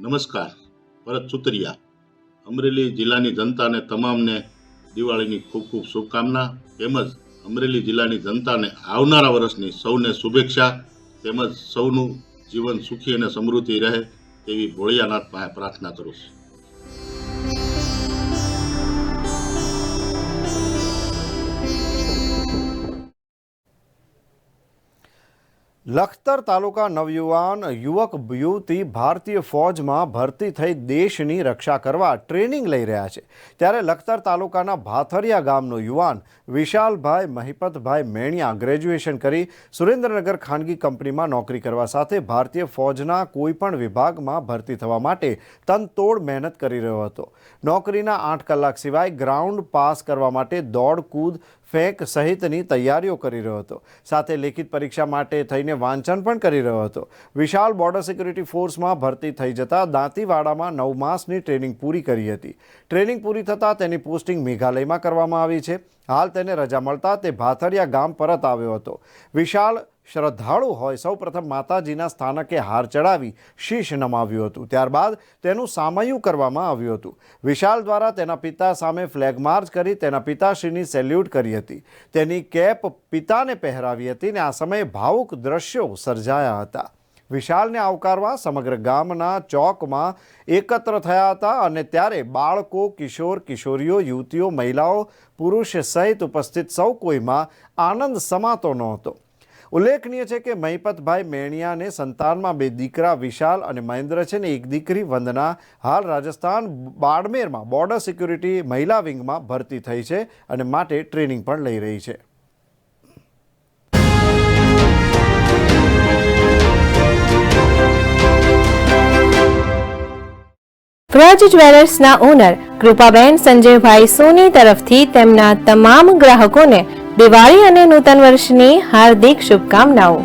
નમસ્કાર. ભરત સુતરિયા, અમરેલી જિલ્લાની જનતાને તમામને દિવાળીની ખૂબ ખૂબ શુભકામના તેમજ અમરેલી જિલ્લાની જનતાને આવનારા વર્ષની સૌને શુભેચ્છા તેમજ સૌનું જીવન સુખી અને સમૃદ્ધિ રહે તેવી ભોળિયાનાથ પાસે પ્રાર્થના કરું છું. લખતર તાલુકા નવયુવાન યુવક યુવતી ભારતીય ફોજમાં ભરતી થઈ દેશની રક્ષા કરવા ટ્રેનિંગ લઈ રહ્યા છે. ત્યારે લખતર તાલુકાના ભાથરિયા ગામનો યુવાન વિશાલભાઈ મહિપતભાઈ મેણિયા ગ્રેજ્યુએશન કરી સુરેન્દ્રનગર ખાનગી કંપનીમાં નોકરી કરવા સાથે ભારતીય ફોજના કોઈપણ વિભાગમાં ભરતી થવા માટે તનતોડ મહેનત કરી રહ્યો હતો. નોકરીના આઠ કલાક સિવાય ગ્રાઉન્ડ પાસ કરવા માટે દોડ કૂદ ફેંક સહિતની તૈયારીઓ કરી રહ્યો હતો. સાથે લેખિત પરીક્ષા માટે થઈને વાંચન પણ કરી રહ્યો હતો. વિશાલ બોર્ડર સિક્યુરિટી ફોર્સમાં ભરતી થઈ જતા દાંતીવાડામાં નવ માસની ટ્રેનિંગ પૂરી કરી હતી. ટ્રેનિંગ પૂરી થતાં તેની પોસ્ટિંગ મેઘાલયમાં કરવામાં આવી છે. હાલ તેને રજા મળતા તે ભાથરિયા ગામ પરત આવ્યો હતો. વિશાલ શ્રદ્ધાળુ હોય સૌપ્રથમ માતાજીના સ્થાનકે હાર ચડાવી શીશ નમાવ્યું હતું. ત્યારબાદ તેનું સામયું કરવામાં આવ્યું હતું. વિશાલ દ્વારા તેના પિતા સામે ફ્લેગ માર્ચ કરી તેના પિતાશ્રીની સેલ્યુટ કરી હતી. તેની કેપ પિતાને પહેરાવી હતી ને આ સમયે ભાવુક દ્રશ્યો સર્જાયા હતા. વિશાલને આવકારવા સમગ્ર ગામના ચોકમાં એકત્ર થયા હતા અને ત્યારે બાળકો, કિશોર, કિશોરીઓ, યુવતીઓ, મહિલાઓ, પુરુષ સહિત ઉપસ્થિત સૌ કોઈમાં આનંદ સમાતો નહોતો. ઉલ્લેખનીય છે કે મહિપતભાઈ મેણિયાને સંતાનમાં બે દીકરા વિશાલ અને મહેન્દ્ર છે ને એક દીકરી વંદના. હાલ રાજસ્થાન બાડમેરમાં બોર્ડર સિક્યુરિટી મહિલા વિંગમાં ભરતી થઈ છે અને માટે ટ્રેનિંગ પણ લઈ રહી છે. વ્રજ જ્વેલર્સના ઓનર કૃપાબેન સંજયભાઈ સોની તરફથી તેમના તમામ ગ્રાહકોને દિવાળી અને નૂતન વર્ષની હાર્દિક શુભકામનાઓ.